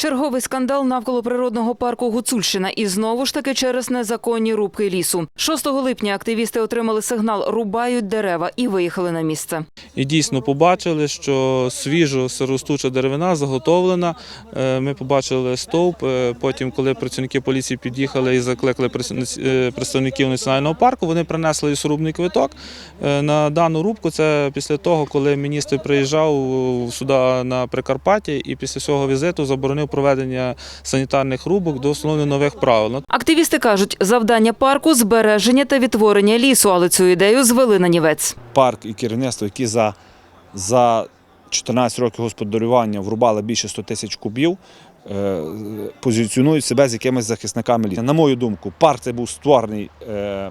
Черговий скандал навколо природного парку Гуцульщина і знову ж таки через незаконні рубки лісу. 6 липня активісти отримали сигнал «рубають дерева» і виїхали на місце. І дійсно побачили, що свіжо сиростуча деревина заготовлена. Е, Ми побачили стовп. Е, Потім, коли працівники поліції під'їхали і закликали е, представників національного парку, вони принесли лісорубний квиток на дану рубку. Це після того, коли міністр приїжджав сюди на Прикарпаття і після цього візиту заборонив проведення санітарних рубок до встановлення нових правил. Активісти кажуть, завдання парку – збереження та відтворення лісу, але цю ідею звели на нівець. парк і керівництво, які за, за 14 років господарювання врубали більше 100 тисяч кубів, е, позиціонують себе з якимись захисниками лісу. На мою думку, парк цей був створений е,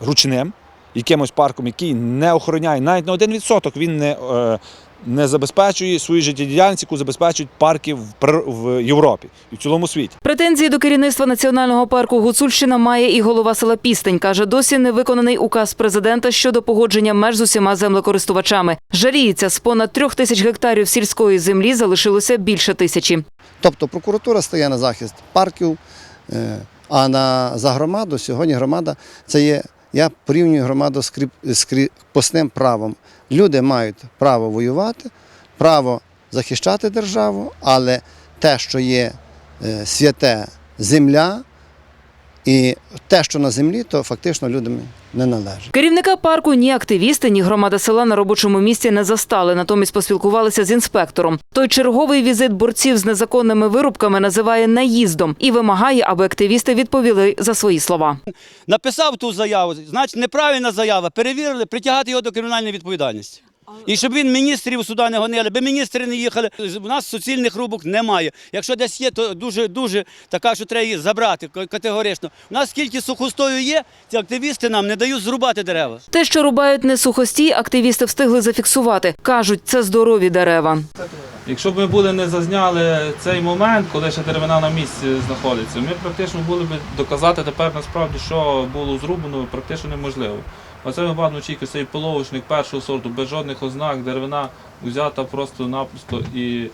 ручним, якимось парком, який не охороняє навіть на один відсоток, він не, е, не забезпечує свою життєдіяльність, яку забезпечують парки в, в Європі і в цілому світі. Претензії до керівництва національного парку Гуцульщина має і голова села Пістень. Каже, досі не виконаний указ президента щодо погодження меж з усіма землекористувачами. Жаліється, з понад трьох тисяч гектарів сільської землі залишилося більше тисячі. Тобто прокуратура стає на захист парків, е, а на, за громаду сьогодні громада це є. Я порівнюю громаду з кріп, правом. Люди мають право воювати, право захищати державу, але те, що є е, святе земля, і те, що на землі, то фактично людям не належить. Керівника парку ні активісти, ні громада села на робочому місці не застали, натомість поспілкувалися з інспектором. Той черговий візит борців з незаконними вирубками називає наїздом і вимагає, аби активісти відповіли за свої слова. написав ту заяву, значить неправильна заява, перевірили, притягати його до кримінальної відповідальності. І щоб він міністрів сюди не гонили, би міністри не їхали. У нас суцільних рубок немає. Якщо десь є, то дуже дуже така, що треба її забрати ка- категорично. У нас скільки сухостою є, ці активісти нам не дають зрубати дерева. Те, що рубають не сухості, активісти встигли зафіксувати. Кажуть, це здорові дерева. Якщо б ми були не зазняли цей момент, коли ще деревина на місці знаходиться, ми практично були б доказати тепер насправді, що було зрубано, практично неможливо. Оце ми бачимо чітко цей половочник першого сорту, без жодних ознак, деревина взята просто-напросто і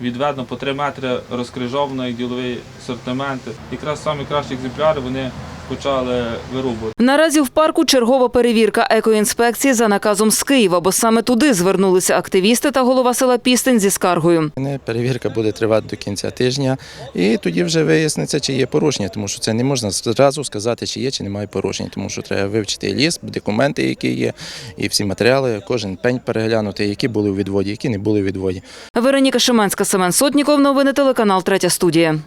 відведено по 3 метри розкрижовано, як діловий асортимент. Якраз самі кращі екземпляри вони почали вирубувати. Наразі в парку чергова перевірка екоінспекції за наказом з Києва, бо саме туди звернулися активісти та голова села Пістень зі скаргою. Не, Перевірка буде тривати до кінця тижня, і тоді вже виясниться, чи є порушення, тому що це не можна зразу сказати, чи є, чи немає порушень, тому що треба вивчити ліс, документи, які є, і всі матеріали, кожен пень переглянути, які були у відводі, які не були у відводі. Вероніка Шиманська, Семен Сотніков. Новини телеканал Третя студія.